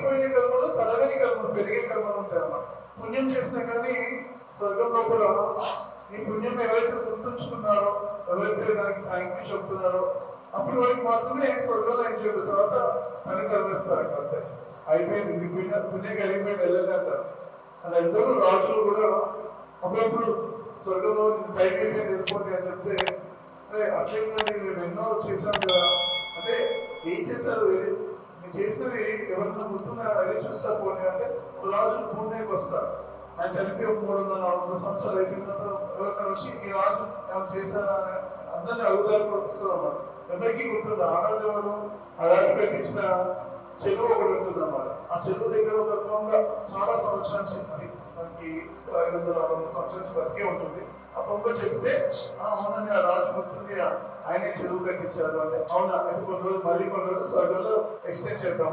తరిగిపోయే కర్మలు తరగని కర్మలు పెరిగే కర్మలు ఉంటాయి అన్నమాట. పుణ్యం చేసినా కానీ స్వర్గం లోపల ఈ పుణ్యం ఎవరైతే గుర్తుంచుకున్నారో ఎవరైతే దానికి థ్యాంక్ యూ చెప్తున్నారో అప్పుడు వారికి మాత్రమే స్వర్గంలో ఎంట్రీ తర్వాత పని తరివేస్తారు అంతే. అయిపోయింది. నీ పుణ్య పుణ్యం కలిగిపోయింది వెళ్ళాలి అంటారు. అలా ఎందరో రాజులు కూడా అప్పుడప్పుడు స్వర్గంలో టైం అయిపోయింది వెళ్ళిపోండి అని చెప్తే అరే అట్లయిందండి మేము ఎన్నో చేశాం కదా. అంటే ఏం చేశారు? చేసినవి ఎవరన్నా గుర్తున్నా వెళ్ళి చూస్తా పోనీ అంటే ఒక రాజు పూణేకి వస్తారు ఆయన చనిపోయి మూడు వందల నాలుగు వందల సంవత్సరాలు అయిపోయిన తర్వాత ఎవరికైనా వచ్చి ఈ రాజు ఏమైనా చేశారా అని అందరినీ అడుగుదానికి వస్తారు అన్నమాట. ఎవరికి గుర్తుంది? ఆ రాజు ఎవరు? ఆ రాజు కట్టించిన చెరువు ఒకటి ఉంటుంది అన్నమాట ఆ చెరువు దగ్గర ఒక రకంగా చాలా సంవత్సరాలు నుంచి ఐదు వందల ఆరు వందల సంవత్సరాల బతికే ఉంటుంది. ఆ పొంగ చెప్తే ఆ అవునండి ఆ రాజు గుర్తుంది. ఆయనే చెరువు కట్టించారు అంటే అవునా అయితే కొన్ని రోజులు మళ్ళీ కొన్ని రోజులు స్వర్గంలో ఎక్స్టెండ్ చేద్దాం